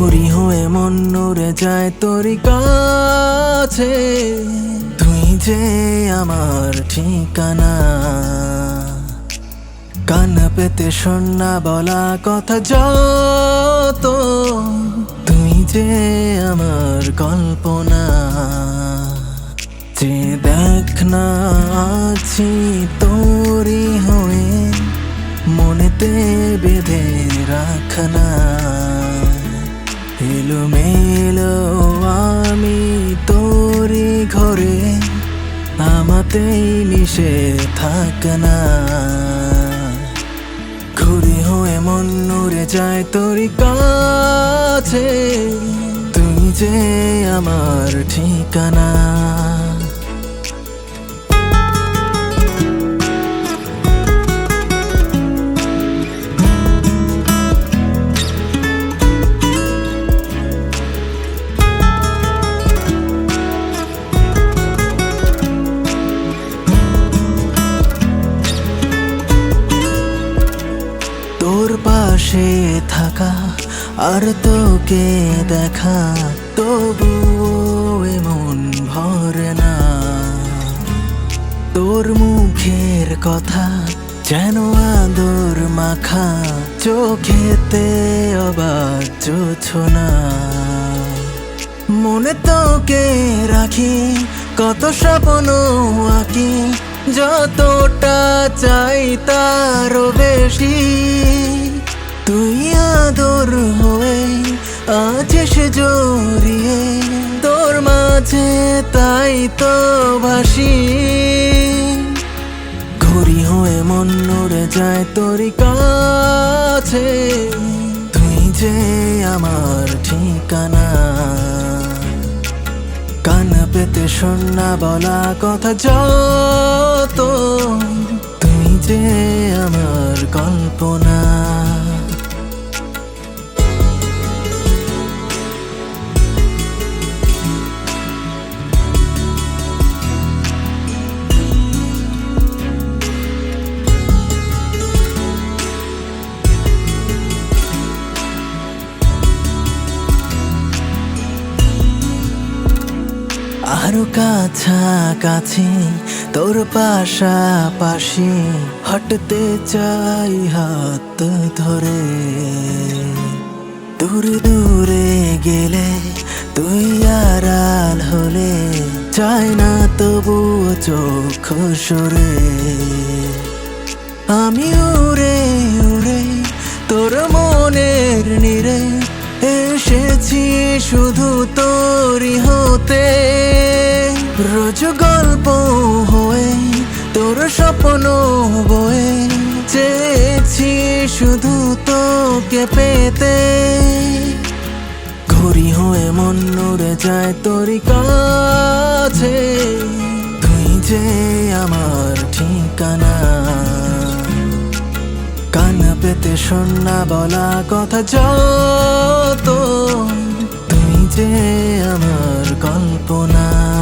উড়ে যায় তোর কাছে। তুই যে আমার ঠিকানা। কান পেতে শোনা বলা কথা যত। তুই যে আমার কল্পনা। যে দেখ না আছি তোরি হয়ে, মনেতে বেঁধে রাখনা। এলো মেলো আমি তোরি ঘরে আমাতেই মিশে থাক না। ঘুরে হয়ে মন নড়ে যায় তোর কাছে, তুই যে আমার ঠিকানা। পাশে থাকা আর তোকে দেখা তবুও এমন ভরে না। তোর মুখের কথা যেন আদর মাখা, চোখেতে অবাক না মনে তোকে রাখি, কত স্বপ্ন আঁকি, যতটা চাই তারও বেশি। তুই আদর হয়ে আছিস জড়িয়ে, তোর মাঝে তাই তো ভাসি ঘুরি হয়ে মন নড়ে যায় তোর কাছে, তুই যে আমার ঠিকানা। কান পেতে শোনা বলা কথা যত, তুই যে আমার কল্পনা। আরও কাছাকাছি, তোর পাশাপাশি হাঁটতে চাই হাত ধরে। দূরে দূরে গেলে তুই আড়াল হলে, চাই না তবু চোখ সরে। আমি উড়ে উড়ে তোর মনের নিরে, এসেছি শুধু তোরই হতে। রোজ গল্প হয়ে, তোর স্বপ্ন বয়ে, চেয়েছি শুধু তোকে পেতে। ঘুরি হয়ে মন উড়ে যায় তোর কাছে, তুই যে আমার ঠিকানা। কান পেতে শোনা বলা কথা যত তুই যে আমার কল্পনা।